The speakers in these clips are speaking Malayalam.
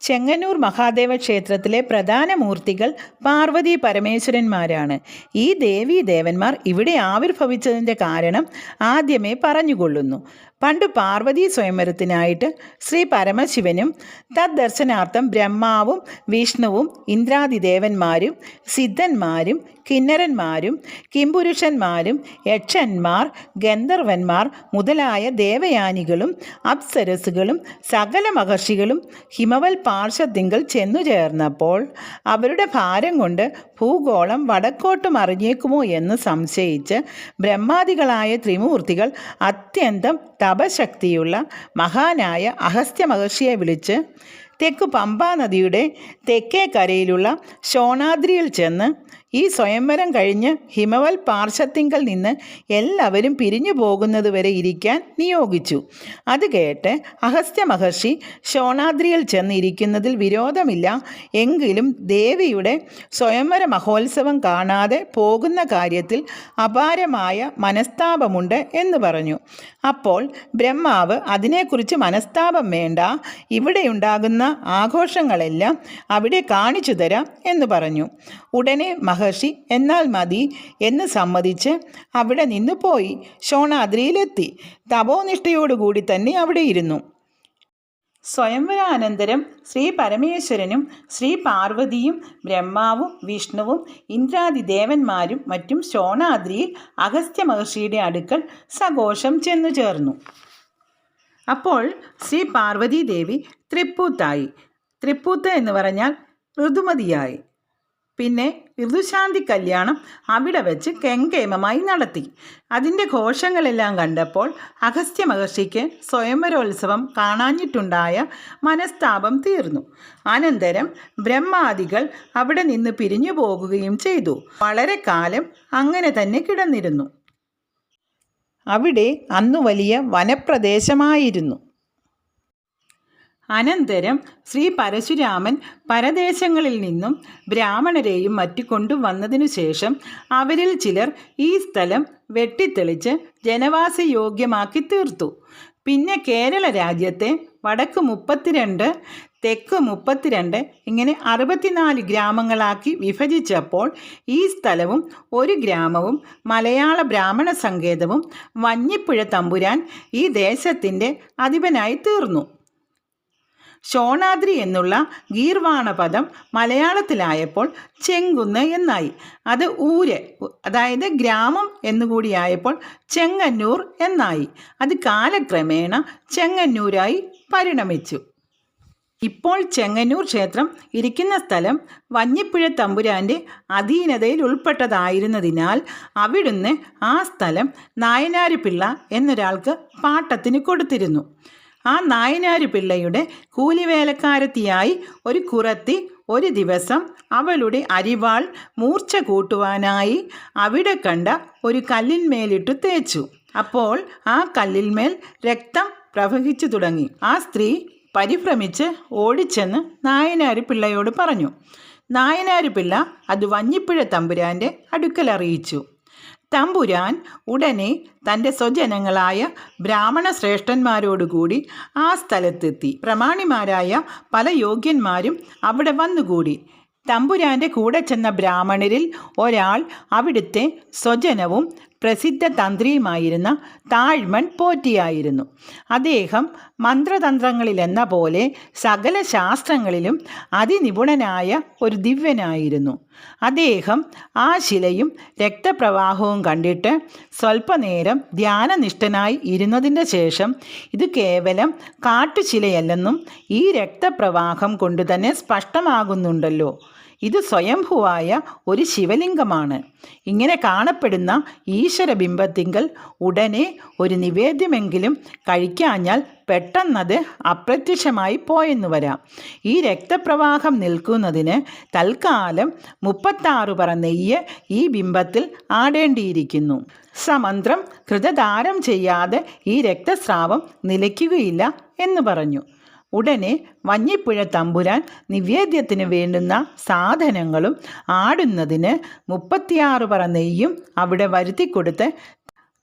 ചെങ്ങന്നൂർ മഹാദേവ ക്ഷേത്രത്തിലെ പ്രധാന മൂർത്തികൾ പാർവതി പരമേശ്വരന്മാരാണ്. ഈ ദേവീ ദേവന്മാർ ഇവിടെ ആവിർഭവിച്ചതിന്റെ കാരണം ആദ്യമേ പറഞ്ഞുകൊള്ളുന്നു. പണ്ട് പാർവതി സ്വയംവരത്തിനായിട്ട് ശ്രീ പരമശിവനും തദ്ദർശനാർത്ഥം ബ്രഹ്മാവും വിഷ്ണുവും ഇന്ദ്രാദിദേവന്മാരും സിദ്ധന്മാരും കിന്നരന്മാരും കിംപുരുഷന്മാരും യക്ഷന്മാർ ഗന്ധർവന്മാർ മുതലായ ദേവയാനികളും അപ്സരസുകളും സകല മഹർഷികളും ഹിമവൽ പാർശ്വത്തിങ്കൽ ചെന്നു ചേർന്നപ്പോൾ അവരുടെ ഭാരം കൊണ്ട് ഭൂഗോളം വടക്കോട്ട് മറിഞ്ഞേക്കുമോ എന്ന് സംശയിച്ച് ബ്രഹ്മാദികളായ ത്രിമൂർത്തികൾ അത്യന്തം തപശക്തിയുള്ള മഹാനായ അഹസ്ത്യ മഹർഷിയെ വിളിച്ച് തെക്കു പമ്പാ നദിയുടെ തെക്കേ കരയിലുള്ള ശോണാദ്രിയിൽ ചെന്ന് ഈ സ്വയംവരം കഴിഞ്ഞ് ഹിമവൽ പാർശ്വത്തിങ്കൽ നിന്ന് എല്ലാവരും പിരിഞ്ഞു പോകുന്നത് വരെ ഇരിക്കാൻ നിയോഗിച്ചു. അത് കേട്ട് അഗസ്ത്യ മഹർഷി ശോണാദ്രിയിൽ ചെന്ന് ഇരിക്കുന്നതിൽ വിരോധമില്ല. എങ്കിലും ദേവിയുടെ സ്വയംവര മഹോത്സവം കാണാതെ പോകുന്ന കാര്യത്തിൽ അപാരമായ മനസ്താപമുണ്ട് എന്ന് പറഞ്ഞു. അപ്പോൾ ബ്രഹ്മാവ് അതിനെക്കുറിച്ച് മനസ്താപം വേണ്ട. ഇവിടെയുണ്ടാകുന്ന ആഘോഷങ്ങളെല്ലാം അവിടെ കാണിച്ചു തരാം എന്ന് പറഞ്ഞു. ഉടനെ മഹർഷി എന്നാൽ മതി എന്ന് സമ്മതിച്ച് അവിടെ നിന്ന് പോയി. ശോണാദ്രിയിലെത്തി. തപോനിഷ്ഠയോടുകൂടി തന്നെ അവിടെ ഇരുന്നു. സ്വയംവരാനന്തരം ശ്രീ പരമേശ്വരനും ശ്രീ പാർവതിയും ബ്രഹ്മാവും വിഷ്ണുവും ഇന്ദ്രാദി ദേവന്മാരും മറ്റും ശോണാദ്രിയിൽ അഗസ്ത്യ മഹർഷിയുടെ അടുക്കൽ സഘോഷം ചെന്നു ചേർന്നു അപ്പോൾ ശ്രീ പാർവതി ദേവി തൃപ്പൂത്തായി തൃപ്പൂത്ത് എന്ന് പറഞ്ഞാൽ ഋതുമതിയായി. പിന്നെ ഋതുശാന്തി കല്യാണം അവിടെ വെച്ച് കെങ്കേമമായി നടത്തി. അതിന്റെ ഘോഷങ്ങളെല്ലാം കണ്ടപ്പോൾ അഗസ്ത്യ മഹർഷിക്ക് സ്വയംവരോത്സവം കാണാഞ്ഞിട്ടുണ്ടായ മനസ്താപം തീർന്നു. അനന്തരം ബ്രഹ്മാദികൾ അവിടെ നിന്ന് പിരിഞ്ഞു പോകുകയും ചെയ്തു. വളരെ കാലം അങ്ങനെ തന്നെ കിടന്നിരുന്നു. അവിടെ അന്നു വലിയ വനപ്രദേശമായിരുന്നു. അനന്തരം ശ്രീ പരശുരാമൻ പരദേശങ്ങളിൽ നിന്നും ബ്രാഹ്മണരെയും മറ്റു കൊണ്ടുവന്നതിനു ശേഷം അവരിൽ ചിലർ ഈ സ്ഥലം വെട്ടിത്തെളിച്ച് ജനവാസയോഗ്യമാക്കി തീർത്തു. പിന്നെ കേരള രാജ്യത്തെ വടക്ക് മുപ്പത്തിരണ്ട് തെക്ക് മുപ്പത്തിരണ്ട് ഇങ്ങനെ അറുപത്തിനാല് ഗ്രാമങ്ങളാക്കി വിഭജിച്ചപ്പോൾ ഈ സ്ഥലവും ഒരു ഗ്രാമവും മലയാള ബ്രാഹ്മണ സങ്കേതവും വഞ്ഞിപ്പുഴ തമ്പുരാൻ ഈ ദേശത്തിന്റെ അധിപനായി തീർന്നു. ഷോണാദ്രി എന്നുള്ള ഗീർവാണ പദം മലയാളത്തിലായപ്പോൾ ചെങ്കുന്ന് എന്നായി. അത് ഊര് അതായത് ഗ്രാമം എന്നുകൂടിയായപ്പോൾ ചെങ്ങന്നൂർ എന്നായി. അത് കാലക്രമേണ ചെങ്ങന്നൂരായി പരിണമിച്ചു. ഇപ്പോൾ ചെങ്ങന്നൂർ ക്ഷേത്രം ഇരിക്കുന്ന സ്ഥലം വഞ്ഞിപ്പുഴ തമ്പുരാന്റെ അധീനതയിൽ ഉൾപ്പെട്ടതായിരുന്നതിനാൽ അവിടുന്ന് ആ സ്ഥലം നായനാരുപിള്ള എന്നൊരാൾക്ക് പാട്ടത്തിന് കൊടുത്തിരുന്നു. ആ നായനാരുപിള്ളയുടെ കൂലിവേലക്കാരത്തിയായി ഒരു കുറത്തി ഒരു ദിവസം അവളുടെ അരിവാൾ മൂർച്ച കൂട്ടുവാനായി അവിടെ കണ്ട ഒരു കല്ലിന്മേലിട്ടു തേച്ചു. അപ്പോൾ ആ കല്ലിന്മേൽ രക്തം പ്രവഹിച്ചു തുടങ്ങി. ആ സ്ത്രീ പരിഭ്രമിച്ച് ഓടിച്ചെന്ന് നായനാരി പിള്ളയോട് പറഞ്ഞു. നായനാരി പിള്ള അത് വഞ്ഞിപ്പുഴ തമ്പുരാന്റെ അടുക്കൽ അറിയിച്ചു. തമ്പുരാൻ ഉടനെ തന്റെ സ്വജനങ്ങളായ ബ്രാഹ്മണ ശ്രേഷ്ഠന്മാരോടുകൂടി ആ സ്ഥലത്തെത്തി. പ്രമാണിമാരായ പല യോഗ്യന്മാരും അവിടെ വന്നുകൂടി. തമ്പുരാന്റെ കൂടെ ചെന്ന ബ്രാഹ്മണരിൽ ഒരാൾ അവിടുത്തെ സ്വജനവും പ്രസിദ്ധ തന്ത്രിയുമായിരുന്ന താഴ്മൺ പോറ്റിയായിരുന്നു. അദ്ദേഹം മന്ത്രതന്ത്രങ്ങളിലെന്ന പോലെ സകല ശാസ്ത്രങ്ങളിലും അതിനിപുണനായ ഒരു ദിവ്യനായിരുന്നു. അദ്ദേഹം ആ ശിലയും രക്തപ്രവാഹവും കണ്ടിട്ട് സ്വല്പനേരം ധ്യാനനിഷ്ഠനായി ഇരുന്നതിന്റെ ശേഷം ഇത് കേവലം കാട്ടുശിലയല്ലെന്നും ഈ രക്തപ്രവാഹം കൊണ്ടുതന്നെ സ്പഷ്ടമാകുന്നുണ്ടല്ലോ. ഇത് സ്വയംഭുവായ ഒരു ശിവലിംഗമാണ്. ഇങ്ങനെ കാണപ്പെടുന്ന ഈശ്വരബിംബത്തിങ്കൽ ഉടനെ ഒരു നിവേദ്യമെങ്കിലും കഴിക്കാഞ്ഞാൽ പെട്ടെന്നത് അപ്രത്യക്ഷമായി പോയെന്ന് വരാം. ഈ രക്തപ്രവാഹം നിൽക്കുന്നതിന് തൽക്കാലം മുപ്പത്താറ് പറ നെയ്യ് ഈ ബിംബത്തിൽ ആടേണ്ടിയിരിക്കുന്നു. സമന്ത്രം കൃതധാരം ചെയ്യാതെ ഈ രക്തസ്രാവം നിലയ്ക്കുകയില്ല എന്ന് പറഞ്ഞു. ഉടനെ വഞ്ഞിപ്പുഴ തമ്പുരാൻ നിവേദ്യത്തിന് വേണ്ടുന്ന സാധനങ്ങളും ആടുന്നതിന് മുപ്പത്തിയാറ് പറ നെയ്യും അവിടെ വരുത്തിക്കൊടുത്ത്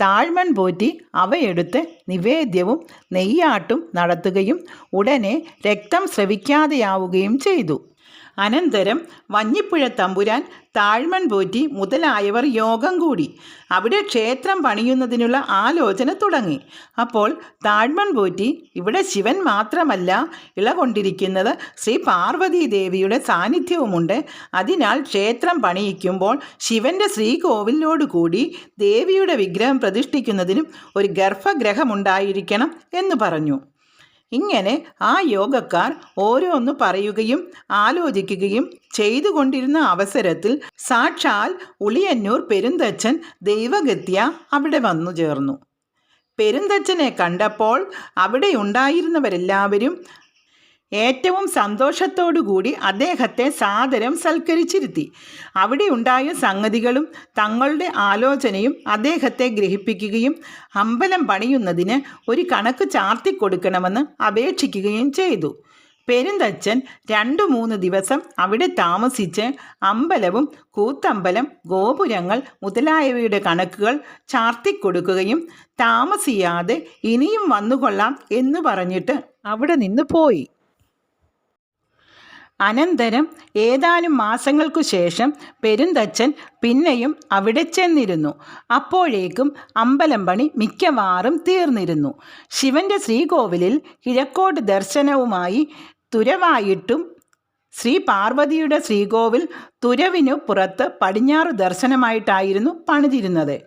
താഴ്മൺ പോറ്റി അവയെടുത്ത് നിവേദ്യവും നെയ്യാട്ടും നടത്തുകയും ഉടനെ രക്തം ശ്രവിക്കാതെയാവുകയും ചെയ്തു. അനന്തരം വഞ്ഞിപ്പുഴ തമ്പുരാൻ താഴ്മൺ പോറ്റി മുതലായവർ യോഗം കൂടി. അവിടെ ക്ഷേത്രം പണിയുന്നതിനുള്ള ആലോചന തുടങ്ങി. അപ്പോൾ താഴ്മൺ പോറ്റി ഇവിടെ ശിവൻ മാത്രമല്ല ഇളകൊണ്ടിരിക്കുന്നത് ശ്രീ പാർവതീദേവിയുടെ സാന്നിധ്യവുമുണ്ട്. അതിനാൽ ക്ഷേത്രം പണിയിക്കുമ്പോൾ ശിവന്റെ ശ്രീകോവിലോടുകൂടി ദേവിയുടെ വിഗ്രഹം പ്രതിഷ്ഠിക്കുന്നതിനും ഒരു ഗർഭഗ്രഹമുണ്ടായിരിക്കണം എന്ന് പറഞ്ഞു. ഇങ്ങനെ ആ യോഗക്കാർ ഓരോന്ന് പറയുകയും ആലോചിക്കുകയും ചെയ്തുകൊണ്ടിരുന്ന അവസരത്തിൽ സാക്ഷാൽ ഉളിയന്നൂർ പെരുന്തച്ഛൻ ദൈവഗത്യ അവിടെ വന്നു ചേർന്നു. പെരുന്തച്ഛനെ കണ്ടപ്പോൾ അവിടെ ഉണ്ടായിരുന്നവരെല്ലാവരും ഏറ്റവും സന്തോഷത്തോടുകൂടി അദ്ദേഹത്തെ സാദരം സൽക്കരിച്ചിരുത്തി. അവിടെ ഉണ്ടായ സംഗതികളും തങ്ങളുടെ ആലോചനയും അദ്ദേഹത്തെ ഗ്രഹിപ്പിക്കുകയും അമ്പലം പണിയുന്നതിന് ഒരു കണക്ക് ചാർത്തിക്കൊടുക്കണമെന്ന് അപേക്ഷിക്കുകയും ചെയ്തു. പെരുന്തച്ഛൻ രണ്ടു മൂന്ന് ദിവസം അവിടെ താമസിച്ച് അമ്പലവും കൂത്തമ്പലം ഗോപുരങ്ങൾ മുതലായവയുടെ കണക്കുകൾ ചാർത്തിക്കൊടുക്കുകയും താമസിയാതെ ഇനിയും വന്നുകൊള്ളാം എന്ന് പറഞ്ഞിട്ട് അവിടെ നിന്ന് പോയി. അനന്തരം ഏതാനും മാസങ്ങൾക്കു ശേഷം പെരുന്തച്ഛൻ പിന്നെയും അവിടെ ചെന്നിരുന്നു. അപ്പോഴേക്കും അമ്പലം പണി മിക്കവാറും തീർന്നിരുന്നു. ശിവന്റെ ശ്രീകോവിലിൽ കിഴക്കോട്ട് ദർശനവുമായി തുരവായിട്ടും ശ്രീ പാർവതിയുടെ ശ്രീകോവിൽ തുരവിനു പുറത്ത് പടിഞ്ഞാറ് ദർശനമായിട്ടായിരുന്നു പണിതിരുന്നത്.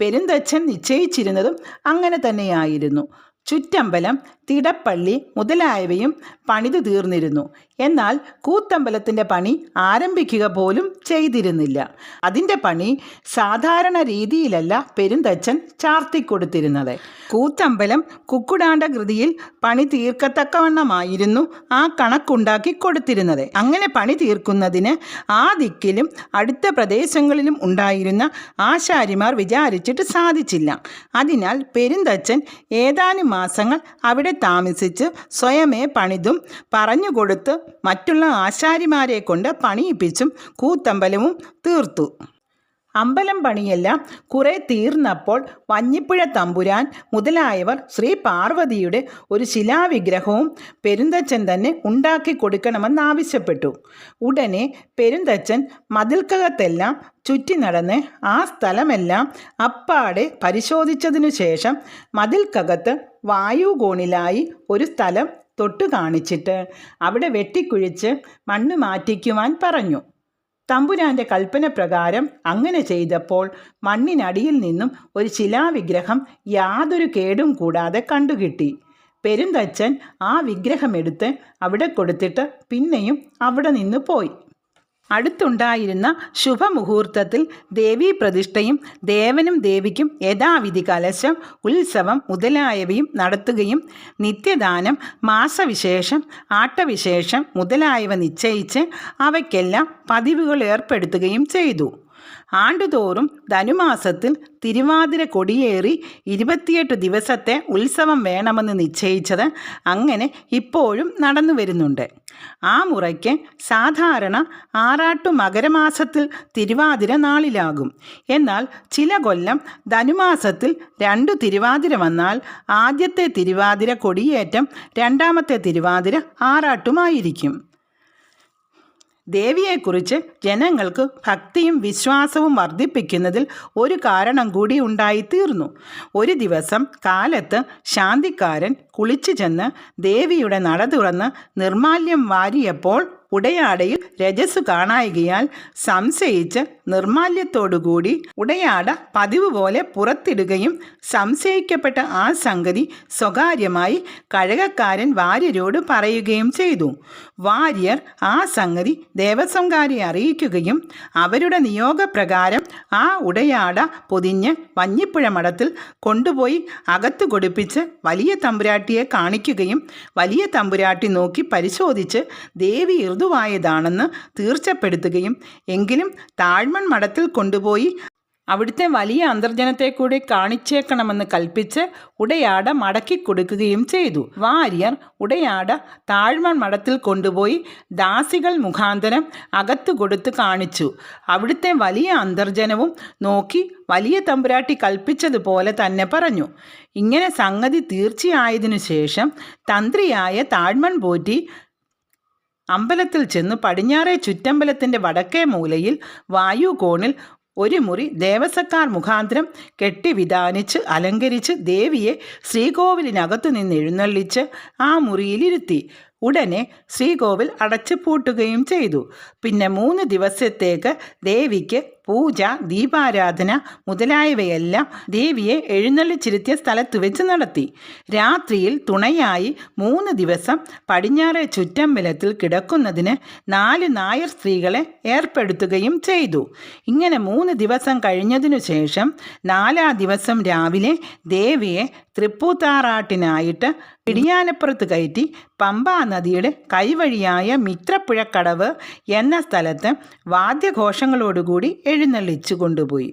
പെരുന്തച്ഛൻ നിശ്ചയിച്ചിരുന്നതും അങ്ങനെ തന്നെയായിരുന്നു. ചുറ്റമ്പലം തിടപ്പള്ളി മുതലായവയും പണിതു തീർന്നിരുന്നു. എന്നാൽ കൂത്തമ്പലത്തിന്റെ പണി ആരംഭിക്കുക പോലും ചെയ്തിരുന്നില്ല. അതിന്റെ പണി സാധാരണ രീതിയിലല്ല പെരുന്തച്ഛൻ ചാർത്തിക്കൊടുത്തിരുന്നത്. കൂത്തമ്പലം കുക്കുടാണ്ട കൃതിയിൽ പണി തീർക്കത്തക്കവണ്ണമായിരുന്നു ആ കണക്കുണ്ടാക്കി കൊടുത്തിരുന്നത്. അങ്ങനെ പണി തീർക്കുന്നതിന് ആ ദിക്കിലും അടുത്ത പ്രദേശങ്ങളിലും ഉണ്ടായിരുന്ന ആശാരിമാർ വിചാരിച്ചിട്ട് സാധിച്ചില്ല. അതിനാൽ പെരുന്തച്ഛൻ ഏതാനും മാസങ്ങൾ അവിടെ താമസിച്ച് സ്വയമേ പണിതും പറഞ്ഞുകൊടുത്ത് മറ്റുള്ള ആശാരിമാരെ കൊണ്ട് പണിയിപ്പിച്ചും കൂത്തമ്പലവും തീർത്തു. അമ്പലം പണിയെല്ലാം കുറെ തീർന്നപ്പോൾ വഞ്ഞിപ്പുഴ തമ്പുരാൻ മുതലായവർ ശ്രീ പാർവതിയുടെ ഒരു ശിലാവിഗ്രഹവും പെരുന്തച്ഛൻ തന്നെ ഉണ്ടാക്കി കൊടുക്കണമെന്നാവശ്യപ്പെട്ടു ഉടനെ പെരുന്തച്ഛൻ മതിൽക്കകത്തെല്ലാം ചുറ്റി നടന്ന് ആ സ്ഥലമെല്ലാം അപ്പാടെ പരിശോധിച്ചതിനു ശേഷം മതിൽക്കകത്ത് വായുകോണിലായി ഒരു സ്ഥലം തൊട്ടു കാണിച്ചിട്ട് അവിടെ വെട്ടിക്കുഴിച്ച് മണ്ണ് മാറ്റിക്കുവാൻ പറഞ്ഞു. തമ്പുരാന്റെ കൽപ്പനപ്രകാരം അങ്ങനെ ചെയ്തപ്പോൾ മണ്ണിനടിയിൽ നിന്നും ഒരു ശിലാവിഗ്രഹം യാതൊരു കേടും കൂടാതെ കണ്ടുകിട്ടി. പെരുന്തച്ഛൻ ആ വിഗ്രഹമെടുത്ത് അവിടെ കൊടുത്തിട്ട് പിന്നെയും അവിടെ നിന്ന് പോയി. അടുത്തുണ്ടായിരുന്ന ശുഭമുഹൂർത്തത്തിൽ ദേവീ പ്രതിഷ്ഠയും ദേവനും ദേവിക്കും യഥാവിധി കലശം ഉത്സവം മുതലായവയും നടത്തുകയും നിത്യദാനം മാസവിശേഷം ആട്ടവിശേഷം മുതലായവ നിശ്ചയിച്ച് അവയ്ക്കെല്ലാം പതിവുകൾ ഏർപ്പെടുത്തുകയും ചെയ്തു. ആണ്ടുതോറും ധനുമാസത്തിൽ തിരുവാതിര കൊടിയേറി ഇരുപത്തിയെട്ട് ദിവസത്തെ ഉത്സവം വേണമെന്ന് നിശ്ചയിച്ചത് അങ്ങനെ ഇപ്പോഴും നടന്നു വരുന്നുണ്ട്. ആ മുറയ്ക്ക് സാധാരണ ആറാട്ടു മകരമാസത്തിൽ തിരുവാതിര നാളിലാകും. എന്നാൽ ചില കൊല്ലം ധനുമാസത്തിൽ രണ്ടു തിരുവാതിര വന്നാൽ ആദ്യത്തെ തിരുവാതിര കൊടിയേറ്റം രണ്ടാമത്തെ തിരുവാതിര ആറാട്ടുമായിരിക്കും. ദേവിയെക്കുറിച്ച് ജനങ്ങൾക്ക് ഭക്തിയും വിശ്വാസവും വർദ്ധിപ്പിക്കുന്നതിൽ ഒരു കാരണം കൂടി ഉണ്ടായിത്തീർന്നു. ഒരു ദിവസം കാലത്ത് ശാന്തിക്കാരൻ കുളിച്ചു ചെന്ന് ദേവിയുടെ നട തുറന്ന് നിർമാല്യം വാരിയപ്പോൾ ഉടയാടയിൽ രജസ് കാണായികയാൽ സംശയിച്ച് നിർമാല്യത്തോടുകൂടി ഉടയാട പതിവ് പോലെ പുറത്തിടുകയും സംശയിക്കപ്പെട്ട ആ സംഗതി സ്വകാര്യമായി കഴകക്കാരൻ വാര്യരോട് പറയുകയും ചെയ്തു. വാര്യർ ആ സംഗതി ദേവസ്വംകാരെ അറിയിക്കുകയും അവരുടെ നിയോഗപ്രകാരം ആ ഉടയാട പൊതിഞ്ഞ് വഞ്ഞിപ്പുഴ മഠത്തിൽ കൊണ്ടുപോയി അകത്തു കൊടുപ്പിച്ച് വലിയ തമ്പുരാട്ടിയെ കാണിക്കുകയും വലിയ തമ്പുരാട്ടി നോക്കി പരിശോധിച്ച് ദേവി ഋതുവായതാണെന്ന് തീർച്ചപ്പെടുത്തുകയും എങ്കിലും മഠത്തിൽ കൊണ്ടുപോയി അവിടുത്തെ വലിയ അന്തർജനത്തെ കൂടി കാണിച്ചേക്കണമെന്ന് കൽപ്പിച്ച് ഉടയാട മടക്കി കൊടുക്കുകയും ചെയ്തു. വാര്യർ ഉടയാട താഴ്മൺ മഠത്തിൽ കൊണ്ടുപോയി ദാസികൾ മുഖാന്തരം അകത്തു കൊടുത്ത് കാണിച്ചു. അവിടുത്തെ വലിയ അന്തർജനവും നോക്കി വലിയ തമ്പുരാട്ടി കൽപ്പിച്ചതുപോലെ തന്നെ പറഞ്ഞു. ഇങ്ങനെ സംഗതി തീർച്ചയായതിനു ശേഷം തന്ത്രിയായ താഴ്മൺ പോറ്റി അമ്പലത്തിൽ ചെന്ന് പടിഞ്ഞാറേ ചുറ്റമ്പലത്തിന്റെ വടക്കേ മൂലയിൽ വായുകോണിൽ ഒരു മുറി ദേവസക്കാർ മുഖാന്തരം കെട്ടി വിധാനിച്ച് അലങ്കരിച്ച് ദേവിയെ ശ്രീകോവിലിനകത്തു നിന്ന് എഴുന്നള്ളിച്ച് ആ മുറിയിലിരുത്തി. ഉടനെ ശ്രീകോവിൽ അടച്ചു പൂട്ടുകയും ചെയ്തു. പിന്നെ മൂന്ന് ദിവസത്തേക്ക് ദേവിക്ക് പൂജ ദീപാരാധന മുതലായവയെല്ലാം ദേവിയെ എഴുന്നള്ളിച്ചിരുത്തിയ സ്ഥലത്ത് വെച്ച് നടത്തി. രാത്രിയിൽ തുണയായി മൂന്ന് ദിവസം പടിഞ്ഞാറെ ചുറ്റമ്പലത്തിൽ കിടക്കുന്നതിന് നാല് നായർ സ്ത്രീകളെ ഏർപ്പെടുത്തുകയും ചെയ്തു. ഇങ്ങനെ മൂന്ന് ദിവസം കഴിഞ്ഞതിനു ശേഷം നാലാം ദിവസം രാവിലെ ദേവിയെ തൃപ്പൂത്താറാട്ടിനായിട്ട് പിടിയാനപ്പുറത്ത് കയറ്റി പമ്പാ നദിയുടെ കൈവഴിയായ മിത്രപ്പുഴക്കടവ് എന്ന സ്ഥലത്ത് വാദ്യഘോഷങ്ങളോടുകൂടി എഴുന്നള്ളിച്ചു കൊണ്ടുപോയി.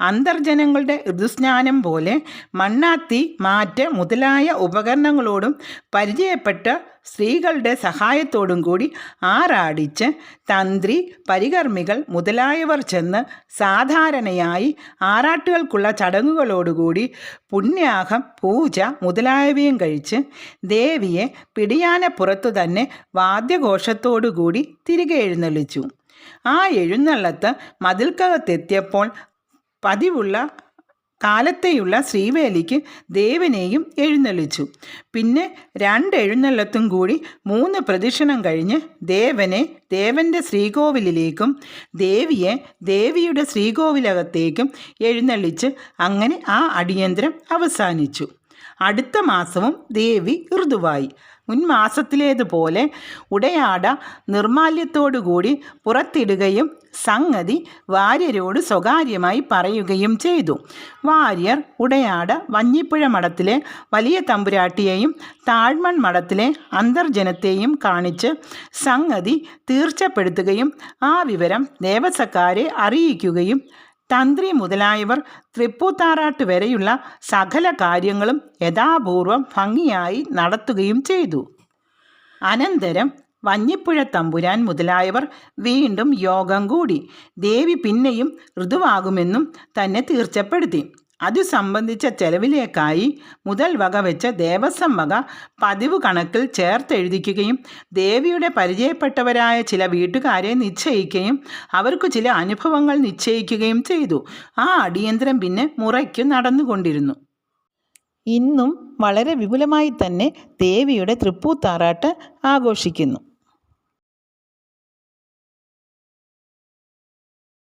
അന്തർജനങ്ങളുടെ ഋതുസ്നാനം പോലെ മണ്ണാത്തി മാറ്റ് മുതലായ ഉപകരണങ്ങളോടും പരിചയപ്പെട്ട സ്ത്രീകളുടെ സഹായത്തോടും കൂടി ആറാടിച്ച് തന്ത്രി പരികർമ്മികൾ മുതലായവർ ചെന്ന് സാധാരണയായി ആറാട്ടുകൾക്കുള്ള ചടങ്ങുകളോടുകൂടി പുണ്യാഹം പൂജ മുതലായവയും കഴിച്ച് ദേവിയെ പിടിയാനപ്പുറത്തു തന്നെ വാദ്യഘോഷത്തോടുകൂടി തിരികെ എഴുന്നള്ളിച്ചു. ആ എഴുന്നള്ളത്ത് മതിൽക്കകത്തെത്തിയപ്പോൾ പതിവുള്ള കാലത്തെയുള്ള ശ്രീവേലിക്ക് ദേവനെയും എഴുന്നള്ളിച്ചു. പിന്നെ രണ്ട് എഴുന്നള്ളത്തും കൂടി മൂന്ന് പ്രദക്ഷിണം കഴിഞ്ഞ് ദേവനെ ദേവന്റെ ശ്രീകോവിലിലേക്കും ദേവിയെ ദേവിയുടെ ശ്രീകോവിലകത്തേക്കും എഴുന്നള്ളിച്ച് അങ്ങനെ ആ അടിയന്തരം അവസാനിച്ചു. അടുത്ത മാസവും ദേവി ഋതുവായി. മുൻ മാസത്തിലേതുപോലെ ഉടയാട നിർമാല്യത്തോടുകൂടി പുറത്തിടുകയും സംഗതി വാര്യരോട് സ്വകാര്യമായി പറയുകയും ചെയ്തു. വാര്യർ ഉടയാട വഞ്ഞിപ്പുഴ മഠത്തിലെ വലിയ തമ്പുരാട്ടിയെയും താഴ്മൺ മഠത്തിലെ അന്തർജനത്തെയും കാണിച്ച് സംഗതി തീർച്ചപ്പെടുത്തുകയും ആ വിവരം ദേവസക്കാരെ അറിയിക്കുകയും തന്ത്രി മുതലായവർ തൃപ്പൂത്താറാട്ട് വരെയുള്ള സകല കാര്യങ്ങളും യഥാപൂർവം ഭംഗിയായി നടത്തുകയും ചെയ്തു. അനന്തരം വഞ്ഞിപ്പുഴ തമ്പുരാൻ മുതലായവർ വീണ്ടും യോഗം കൂടി. ദേവി പിന്നെയും ഋതുവാകുമെന്നും തന്നെ തീർച്ചപ്പെടുത്തി. അതു സംബന്ധിച്ച ചെലവിലേക്കായി മുതൽ വക വെച്ച ദേവസ്വം വക പതിവ് കണക്കിൽ ചേർത്തെഴുതിക്കുകയും ദേവിയുടെ പരിചയപ്പെട്ടവരായ ചില വീട്ടുകാരെ നിശ്ചയിക്കുകയും അവർക്ക് ചില അനുഭവങ്ങൾ നിശ്ചയിക്കുകയും ചെയ്തു. ആ അടിയന്തരം പിന്നെ മുറയ്ക്ക് നടന്നുകൊണ്ടിരുന്നു. ഇന്നും വളരെ വിപുലമായി തന്നെ ദേവിയുടെ തൃപ്പൂത്താറാട്ട് ആഘോഷിക്കുന്നു.